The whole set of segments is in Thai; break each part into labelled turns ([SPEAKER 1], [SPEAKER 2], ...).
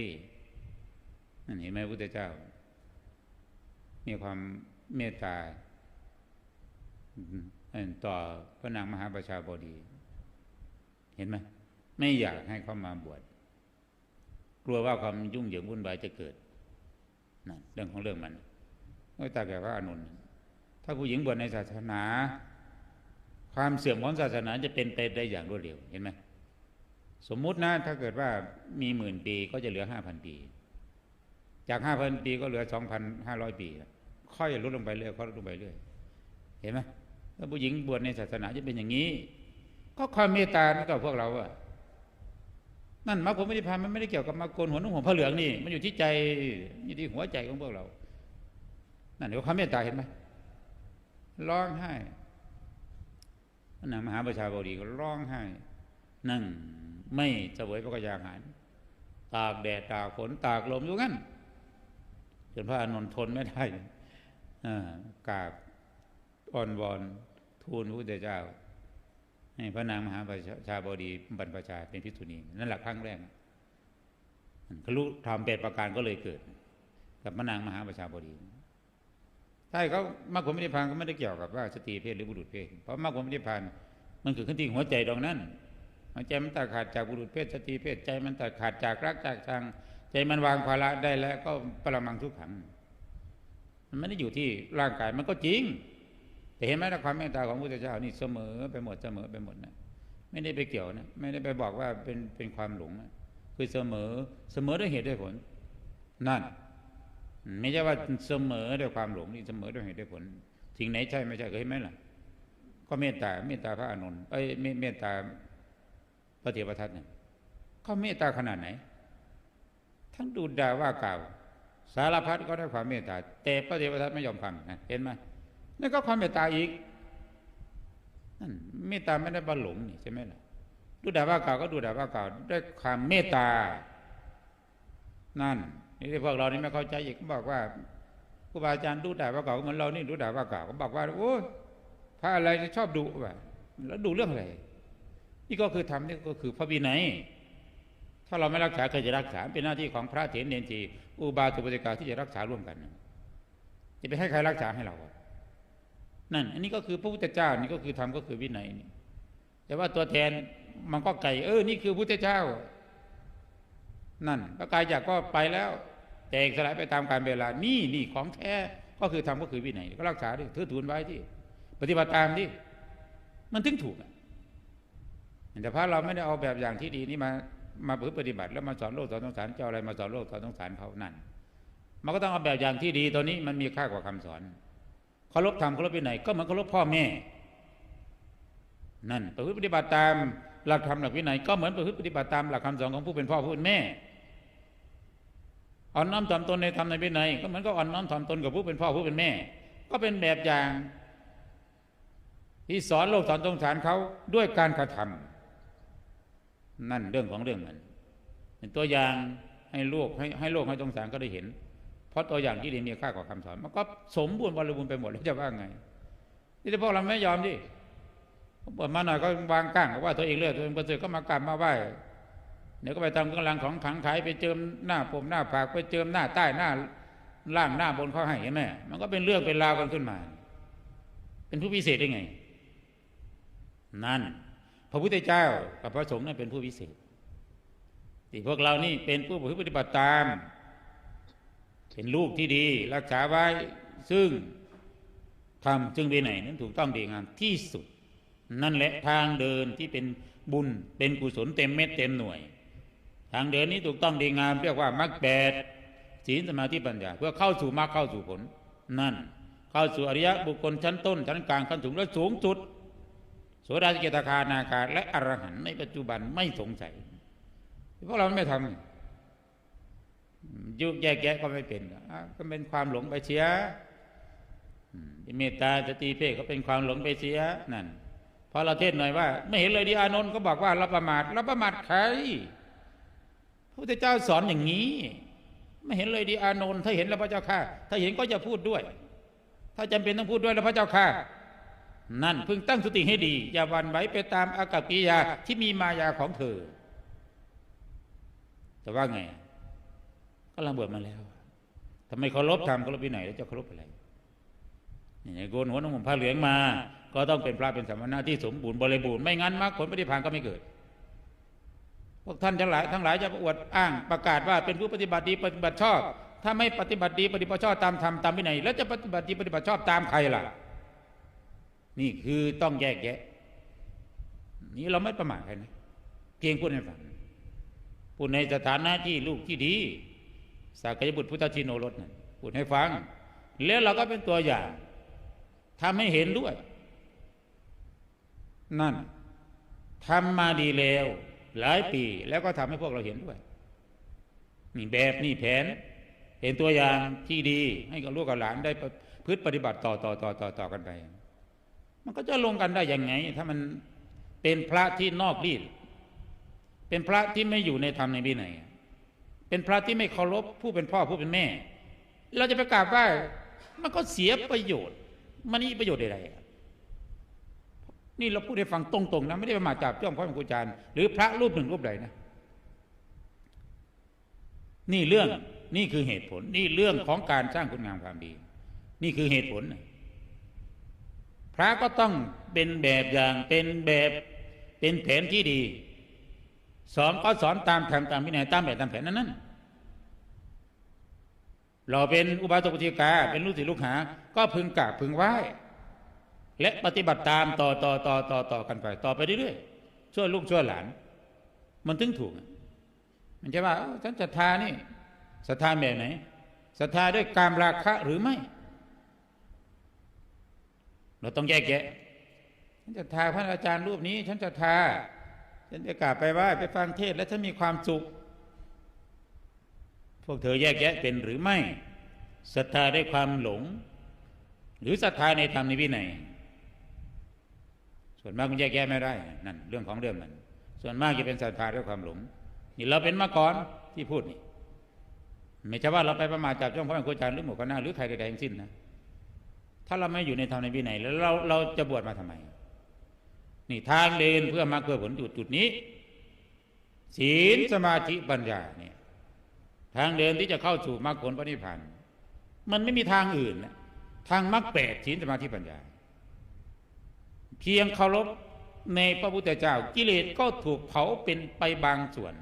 [SPEAKER 1] ดีนั่นเห็นไหมพระพุทธเจ้า มีความเมตตาต่อพระนางมหาประชาบดี เห็นไหมไม่อยากให้เขามาบวชกลัวว่าความยุ่งเหยิงวุ่นวายจะเกิดนั่นเรื่องของเรื่องมันก็ตาแก่พระอนุนถ้าผู้หญิงบวชในศาสนา ความเสื่อมของศาสนาจะเป็นไปได้อย่างรวดเร็วเห็นไหม สมมุตินะถ้าเกิดว่ามีหมื่นปีก็จะเหลือห้าพันปี จากห้าพันปีก็เหลือสองพันห้าร้อยปี ค่อยลดลงไปเรื่อยค่อยลดลงไปเรื่อย เห็นไหมถ้าผู้หญิงบวชในศาสนาจะเป็นอย่างนี้ ก็ความเมตตากับพวกเราอะนั่นมรรคผลไม่ได้พามันไม่ได้เกี่ยวกับมาโกนหัวนุ่งห่มผ้าเหลืองนี่ มันอยู่ที่ใจอยู่ที่หัวใจของพวกเรา นั่นเดี๋ยวความเมตตาเห็นไหมร้องไห้นางมหาประชาบดีก็ร้องไห้นั่ง ไม่เสวยพระกยาหาร ตากแดดตากฝนตากลมอยู่งั้นจนพระอานนท์ทนไม่ได้กราบอ้อนวอนทูลพระพุทธเจ้า ให้พระนางมหาประชาบดีบรรพชาเป็นพิษุณีนั่นแหละครั้งแรกขลุธรรมแปดประการก็เลยเกิด กับพระนางมหาประชาบดีใช่เขามรรคผลไม่ได้พานก็ไม่ได้เกี่ยวกับว่าสตรีเพศหรือบุรุษเพศเพราะมรรคผลไม่ได้พานมันเกิดขึ้นที่หัวใจตรงนั้น หัวใจมันตัดขาดจากบุรุษเพศสตรีเพศใจมันตัดขาดจากรักจากชัง ใจมันวางภาระได้แล้วก็ประมังทุกขัง มันไม่ได้อยู่ที่ร่างกายมันก็จริง แต่เห็นไหมนะความเมตตาของพระพุทธเจ้านี่เสมอไปหมดเสมอไปหมดนะไม่ได้ไปเกี่ยวนะไม่ได้ไปบอกว่าเป็นเป็นความหลงนะคือเสมอเสมอด้วยเหตุด้วยผล นั่น ไม่ใช่ว่าเสมอด้วยความหลงนี่เสมอด้วยเหตุด้วยผลสิ่งไหนใช่ไม่ใช่เคยไหมล่ะ ก็เมตตาเมตตาพระอานนท์เอ้ยเมตตา ระเถรทัตเนี่ยเขาเมตตาขนาดไหน ทั้งดูด่าว่ากล่าว สารพัดก็ได้ความเมตตาแต่พระเถรทัตไม่ยอมฟังนะเห็นไหมนั่นก็ความเมตตาอีกนั่นเมตตาไม่ได้บรรหลงนี่ใช่ไหมล่ะดูด่าว่ากล่าวก็ดูด่าว่ากล่าวด้วยความเมตตา นั่นนี่ที่พวกเรานี่ไม่เข้าใจอีกบอกว่าครูบาอาจารย์ดูด่าว่ากล่าวเหมือนเรานี่ดูด่าว่ากล่าวก็บอกว่าโอ้พระอะไรชอบดูว่าแล้วดูเรื่องอะไร นี่ก็คือทำนี่ก็คือพระวินัย ถ้าเราไม่รักษาใครจะรักษา เป็นหน้าที่ของพระเถรเนนทีอุบาสุปฏิกาที่จะรักษาร่วมกัน จะไปให้ใครรักษาให้เรานั่น อันนี้ก็คือพระพุทธเจ้านี่ก็คือธรรมก็คือวินัยนี่แต่ว่าตัวแทนมันก็ไก่เออ นี่คือพุทธเจ้า นั่นพระกายจากก็ไปแล้ว แตกสลายไปตามการเวลา นี่นี่ของแท้ก็คือธรรมก็คือวินัยก็รักษาดิเธอทูลไว้ที่ ปฏิบัติตามที่มันถึงถูก แต่พระเราไม่ได้เอาแบบอย่างที่ดีนี่มามาปฏิบัติ แล้วมาสอนโลกสอนสงสารเจ้าอะไรมาสอนโลกสอนสงสารเขานั่นมันก็ต้องเอาแบบอย่างที่ดีตัวนี้มันมีค่ากว่าคำสอนเคารพธรรมเคารพวินัยก็เหมือนเคารพพ่อแม่ นั่นประพฤติปฏิบัติตามหลักธรรมหลักวินัยก็เหมือนประพฤติปฏิบัติตามหลักคำสอนของผู้เป็นพ่อผู้เป็นแม่อ่อนน้อมถ่อมตนในธรรมในวินัยก็เหมือนก็อ่อนน้อมถ่อมตนกับผู้เป็นพ่อผู้เป็นแม่ ก็เป็นแบบอย่าง ที่สอนโลกสอนสงสารเขาด้วยการกระทำ นั่นเรื่องของเรื่องมันเป็นตัวอย่างให้โลกให้ให้โลกให้สงสารก็ได้เห็น เพราะตัวอย่างที่ดีมีค่ากว่าคำสอนมันก็สมบูรณ์บริบูรณ์ไปหมดแล้วจะว่าไงที่พวกเราไม่ยอมดิเปิดมาหน่อยก็วางก้างว่าตัวเองเลือกตัวเองประเสริฐก็มากราบมาไหว้เดี๋ยวก็ไปทำกำลังของขังขายไปเจิมหน้าผมหน้าผากไปเจิมหน้าใต้หน้าล่างหน้าบนเขาให้เห็นไหมมันก็เป็นเรื่องเป็นราวกันขึ้นมา เป็นผู้พิเศษได้ไง นั่น พระพุทธเจ้ากับพระสงฆ์นั่นเป็นผู้พิเศษที่พวกเรานี่เป็นผู้ปฏิบัติตาม เป็นลูกที่ดี รักษาไว้ ซึ่งทำจึงไปไหนนั้นถูกต้องดีงามที่สุด นั่นแหละทางเดินที่เป็นบุญเป็นกุศลเต็มเม็ดเต็มหน่วย ทางเดินนี้ถูกต้องดีงาม เรียกว่ามรรคแปดศีลสมาธิปัญญา เพื่อเข้าสู่มรรคเข้าสู่ผล นั่น เข้าสู่อริยบุคคลชั้นต้นชั้นกลางขั้นสูงและสูงสุด โสดาสกิตาคานาคาและอรหันต์ในปัจจุบันไม่สงสัยเพราะเราไม่ทำยุกแยกแยะก็ไม่เป็นก็เป็นความหลงไปเสียเมตตาสติเพศก็เป็นความหลงไปเสียนั่นพอเราเทศหน่อยว่า ไม่เห็นเลยดีอานนท์ก็บอกว่าเราประมาทเราประมาทใครพระพุทธเจ้าสอนอย่างนี้ ไม่เห็นเลยดีอานนท์ถ้าเห็นแล้วพระเจ้าข้าถ้าเห็นก็จะพูดด้วย ถ้าจำเป็นต้องพูดด้วยแล้วพระเจ้าข้า นั่นพึงตั้งสติให้ดี อย่าวันไหวไปตามอากัปกิยาที่มีมายาของเธอ แต่ว่าไง ก็ลาบวชมาแล้วทำไมเคารพธรรมเคารพวินัยแล้วจะเคารพอะไรนี่โกนหัวน้ำผมผ้าเหลืองมา ก็ต้องเป็นพระเป็นสมณะที่สมบูรณ์บริบูรณ์ไม่งั้นมรรคผลปฏิภาณก็ไม่เกิดพวกท่านทั้งหลายทั้งหลายจะอวดอ้างประกาศว่าเป็นผู้ปฏิบัติดีปฏิบัติชอบ ถ้าไม่ปฏิบัติดีปฏิบัติชอบตามธรรมตามวินัยแล้วจะปฏิบัติดีปฏิบัติชอบตามใครล่ะ นี่คือต้องแยกแยะ นี่เราไม่ประมาทใครนะเพียงพูดให้ฟังพูดในสถานะที่ลูกที่ดีสักยบุตรพุทธชินโนรสนั่นพูดให้ฟัง แล้วเราก็เป็นตัวอย่างทำให้เห็นด้วย นั่นทำมาดีแล้ว หลายปีแล้วก็ทำให้พวกเราเห็นด้วยนี่แบบนี่แผน เห็นตัวอย่างที่ดี ให้กับลูกกับหลานได้พฤติปฏิบัติต่อต่อต่อต่อต่อกันไป มันก็จะลงกันได้ยังไง ถ้ามันเป็นพระที่นอกรีดเป็นพระที่ไม่อยู่ในธรรมในวินัยเป็นพระที่ไม่เคารพผู้เป็นพ่อผู้เป็นแม่ เราจะไปกราบไหว้มันก็เสียประโยชน์ มันนี่ประโยชน์ใดๆนี่เราพูดให้ฟังตรงๆนะไม่ได้มาจับจ้องพระเป็นครูอาจารย์หรือพระรูปหนึ่งรูปใดนะนี่เรื่องนี่คือเหตุผล นี่เรื่องของการสร้างคุณงามความดี นี่คือเหตุผลนะ พระก็ต้องเป็นแบบอย่างเป็นแบบเป็นแผนที่ดีสอนก็สอนตามธรรมตามวินัยตามแบบตามแผนนั้นนั้นเราเป็นอุบาสกอุบาสิกาเป็นลูกศิษย์ลูกหา ก็พึงกราบพึงไหว้ และปฏิบัติตามต่อต่อต่อต่อต่อกันไป ต่อไปเรื่อยๆช่วยลูกช่วยหลาน มันถึงถูก มันจะว่าฉันศรัทธานี่ศรัทธาแบบไหนศรัทธาด้วยการราคะหรือไม่ เราต้องแยกแยะ ฉันศรัทาพระอาจารย์รูปนี้ ฉันศรัทาฉันจะกราบไปไหว้ไปฟังเทศและฉันมีความสุข พวกเธอแยกแยะเป็นหรือไม่ศรัทธาด้วยความหลง หรือศรัทธาในธรรมในวินัยส่วนมากมันแยกแยะไม่ได้นั่นเรื่องของเรื่องมันส่วนมากจะเป็นศรัทธาด้วยความหลง นี่เราเป็นมาก่อนที่พูดนี่ไม่ใช่ว่าเราไปประมาทจับจ้องพระครูอาจารย์หรือหมู่คณะหรือใครใดๆทั้งสิ้นนะ ถ้าเราไม่อยู่ในธรรมในวินัยแล้วเราเราจะบวชมาทำไม นี่ทางเดินเพื่อมาเพื่อผลจุดจุดนี้ ศีลสมาธิปัญญาเนี่ยทางเดินที่จะเข้าสู่มรรคผลพระนิพพานมันไม่มีทางอื่นนะทางมรรคแปดศีลสมาธิปัญญา เพียงเคารพในพระพุทธเจ้ากิเลสก็ถูกเผาเป็นไปบางส่วน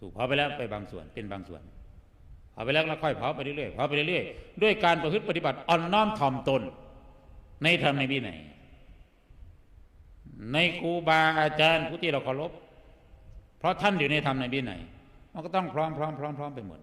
[SPEAKER 1] ถูกเผาไปแล้วไปบางส่วนเป็นบางส่วน เอาไปแล้วแล้วค่อยเผาไปเรื่อยๆเผาไปเรื่อยๆด้วยการประพฤติปฏิบัติอ่อนน้อมถ่อมตน ในธรรมในวินัยในครูบาอาจารย์ผู้ที่เราเคารพเพราะท่านอยู่ในธรรมในวินัยมันก็ต้องพร้อมพร้อมพร้อมพร้อมไปหมด